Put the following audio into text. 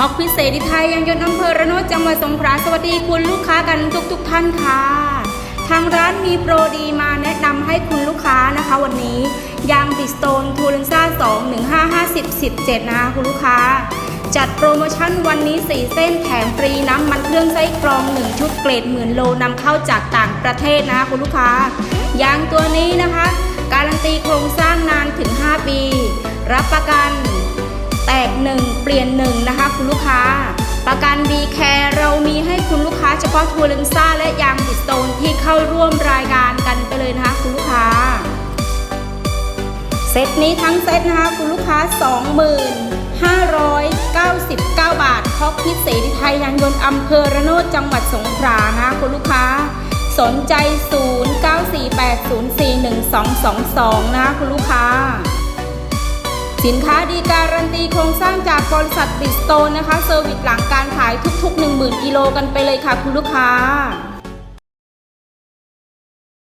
ฮอกพิเศษไทยยังยนต์อำเภอระโนดจังหวัดสงขลาสวัสดีคุณลูกค้ากันทุกๆทท่านค่ะ ทางร้านมีโปรดีมาแนะนำให้คุณลูกค้านะคะ วันนี้ยางบิสโตนทูเรนซ่า2 15 50 17 นะคะคุณลูกค้า จัดโปรโมชั่นวันนี้ 4 เส้นแถมฟรีน้ำมันเครื่องไส้กรอง 1 ชุดเกรดหมื่นโลนำเข้าจากต่างประเทศนะคะคุณลูกค้ายางตัวนี้นะคะ การันตีโครงสร้างนานถึง 5 ปี รับประกัน แตกหนึ่งเปลี่ยนหนึ่งนะคะคุณลูกค้า ประกัน b ีแคร์เรามีให้คุณลูกค้าเฉพาะทัวร์เลนซ่าและยางบิสโตนที่เข้าร่วมรายการกันไปเลยนะคะคุณลูกค้า เซตนี้ทั้งเซตนะคะคุณลูกค้า 2599 บาทคอกพิเศษไทยยางยนต์อำเภอระโนดจังหวัดสงขลานะคะคุณลูกค้าสนใจ 0948041222 นะคะคุณลูกค้า สินค้าดีการันตีโครงสร้างจากบริษัทบิสโตนนะคะเซอร์วิสหลังการขายทุกๆ 10,000 กิโลกันไปเลยค่ะคุณลูกค้า